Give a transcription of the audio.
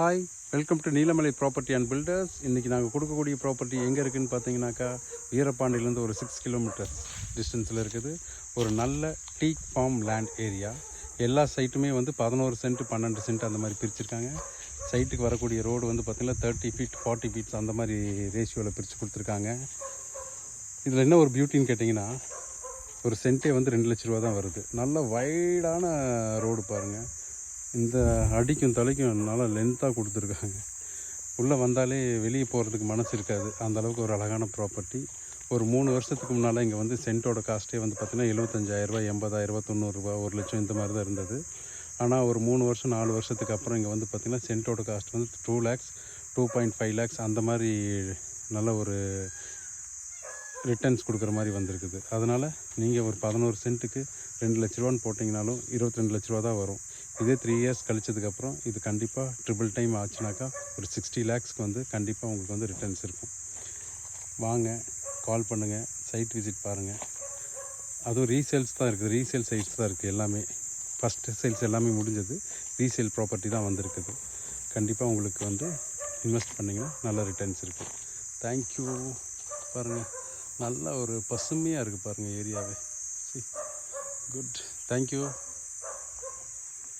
Hi welcome to Neelamalai property and builders இன்றைக்கி நாங்கள் கொடுக்கக்கூடிய ப்ராப்பர்ட்டி எங்கே இருக்குதுன்னு பார்த்தீங்கன்னாக்கா வீரபாண்டியிலேருந்து ஒரு சிக்ஸ் கிலோமீட்டர்ஸ் டிஸ்டன்ஸில் இருக்குது. ஒரு நல்ல டீக் ஃபார்ம் லேண்ட் ஏரியா எல்லா சைட்டுமே வந்து பதினோரு சென்ட் பன்னெண்டு சென்ட் அந்த மாதிரி பிரிச்சிருக்காங்க. சைட்டுக்கு வரக்கூடிய ரோடு வந்து பார்த்திங்கன்னா தேர்ட்டி ஃபீட் ஃபார்ட்டி ஃபீட்ஸ் அந்த மாதிரி ரேஷியோவில் பிரித்து கொடுத்துருக்காங்க. இதில் என்ன ஒரு பியூட்டின்னு கேட்டிங்கன்னா ஒரு சென்ட்டே வந்து ரெண்டு லட்ச ரூபா தான் வருது. நல்ல வைடான ரோடு பாருங்கள் இந்த அடிக்கும் தலைக்கும் நல்லா லென்த்தாக கொடுத்துருக்காங்க. உள்ளே வந்தாலே வெளியே போகிறதுக்கு மனசு இருக்காது. அந்தளவுக்கு ஒரு அழகான ப்ராப்பர்ட்டி ஒரு மூணு வருஷத்துக்கு முன்னால் இங்கே வந்து சென்ட்டோட காஸ்ட்டே வந்து பார்த்திங்கன்னா எழுபத்தஞ்சாயிரரூபா எண்பதாயிரரூபா தொண்ணூறுரூவா ஒரு லட்சம் இந்த மாதிரி தான் இருந்தது. ஆனால் ஒரு மூணு வருஷம் நாலு வருஷத்துக்கு அப்புறம் இங்கே வந்து பார்த்திங்கன்னா சென்ட்டோட காஸ்ட் வந்து two lakhs two point five lakhs அந்த மாதிரி நல்ல ஒரு ரிட்டர்ன்ஸ் கொடுக்குற மாதிரி வந்திருக்குது. அதனால் நீங்கள் ஒரு பதினோரு சென்ட்டுக்கு ரெண்டு லட்ச ரூபான்னு போட்டிங்கனாலும் இருபத்தி ரெண்டு லட்ச ரூபா தான் வரும். இதே த்ரீ இயர்ஸ் கழிச்சதுக்கப்புறம் இது கண்டிப்பாக ட்ரிபிள் டைம் ஆச்சுனாக்கா ஒரு சிக்ஸ்டி லேக்ஸ்க்கு வந்து கண்டிப்பாக உங்களுக்கு வந்து ரிட்டர்ன்ஸ் இருக்கும். வாங்க கால் பண்ணுங்கள் சைட் விசிட் பாருங்கள் அதுவும் ரீசேல்ஸ் தான் இருக்குது. ரீசேல் சைட்ஸ் தான் இருக்குது எல்லாமே. ஃபஸ்ட்டு சேல்ஸ் எல்லாமே முடிஞ்சது. ரீசேல் ப்ராப்பர்ட்டி தான் வந்திருக்குது. கண்டிப்பாக உங்களுக்கு வந்து இன்வெஸ்ட் பண்ணிங்கன்னா நல்ல ரிட்டர்ன்ஸ் இருக்குது தேங்க்யூ பாருங்கள் நல்ல ஒரு பசுமையாக இருக்குது பாருங்கள் ஏரியாவே குட் தேங்க்யூ